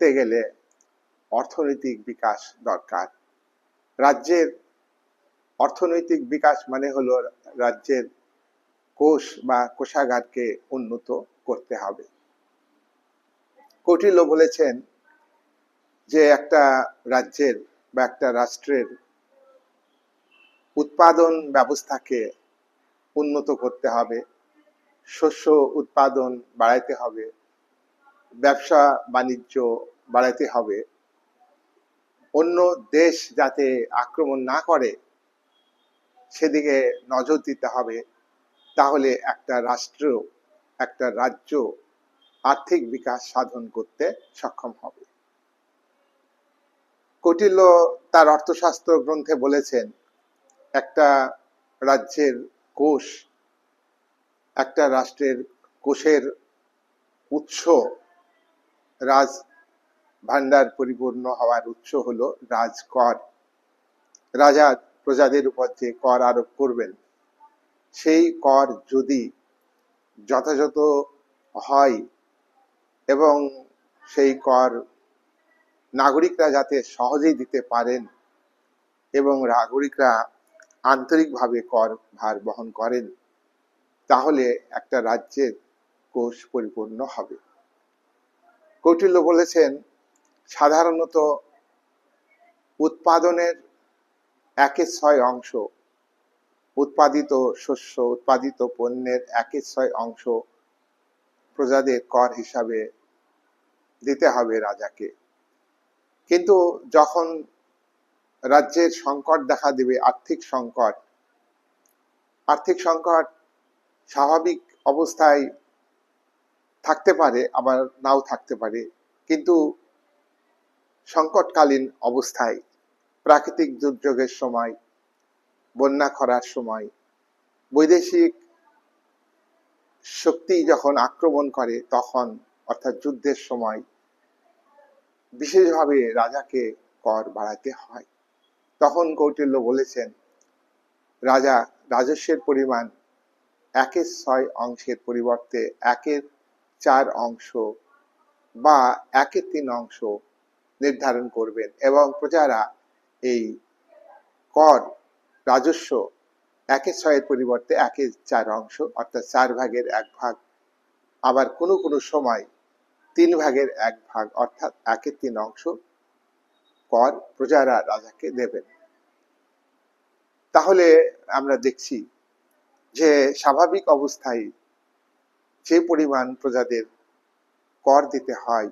করতে গেলে অর্থনৈতিক বিকাশ দরকার। রাজ্যের অর্থনৈতিক বিকাশ মানে হলো রাজ্যের কোষ বা কোষাগারকে উন্নত করতে হবে। কৌটিল্য বলেছেন যে একটা রাজ্যের বা একটা রাষ্ট্রের উৎপাদন ব্যবস্থাকে উন্নত করতে হবে, শস্য উৎপাদন বাড়াইতে হবে ব্যবসা বাণিজ্য বাড়াইতে হবে। অন্য দেশ যাতে আক্রমণ না করে, সেদিকে নজর দিতে হবে। তাহলে একটা রাষ্ট্র, একটা রাজ্য আর্থিক বিকাশ সাধন করতে সক্ষম হবে। কৌটিল্য তার অর্থশাস্ত্র গ্রন্থে বলেছেন, একটা রাজ্যের কোষ একটা রাষ্ট্রের কোষের উৎস রাজ ভান্ডার পরিপূর্ণ হওয়ার উৎস হলো রাজকর রাজা প্রজাদের উপর যে কর আরোপ করবেন, সেই কর যদি যথাযথ হয় এবং সেই কর নাগরিকরা যাতে সহজেই দিতে পারেন এবং নাগরিকরা আন্তরিকভাবে কর ভার বহন করেন, তাহলে একটা রাজ্যের কোষ পরিপূর্ণ হবে। কৌটিল্য বলেছেন, সাধারণত উৎপাদনের একের ছয় অংশ, উৎপাদিত শস্য, উৎপাদিত পণ্যের একের ছয় অংশ প্রজাদের কর হিসাবে দিতে হবে রাজাকে। কিন্তু যখন রাজ্যের সংকট দেখা দেবে, আর্থিক সংকট আর্থিক সংকট স্বাভাবিক অবস্থায় থাকতে পারে, আবার নাও থাকতে পারে। কিন্তু সংকটকালীন অবস্থায়, প্রাকৃতিক দুর্যোগের সময়, বন্যা খরার সময়, বৈদেশিক শক্তি যখন আক্রমণ করে, তখন অর্থাৎ যুদ্ধের সময়, বিশেষভাবে রাজাকে কর বাড়াতে হয়। তখন কৌটিল্য বলেছেন, রাজা রাজস্বের পরিমাণ একের ছয় অংশের পরিবর্তে একের চার অংশ বা একের তিন অংশ নির্ধারণ করবেন এবং প্রজারা এই কর রাজস্ব একের ছয়ের পরিবর্তে একের চার অংশ, অর্থাৎ চার ভাগের এক ভাগ, আবার কোনো কোনো সময় তিন ভাগের এক ভাগ, অর্থাৎ একের তিন অংশ কর প্রজারা রাজাকে দেবেন। তাহলে আমরা দেখছি যে স্বাভাবিক অবস্থায় যে পরিমাণ প্রজাদের কর দিতে হয়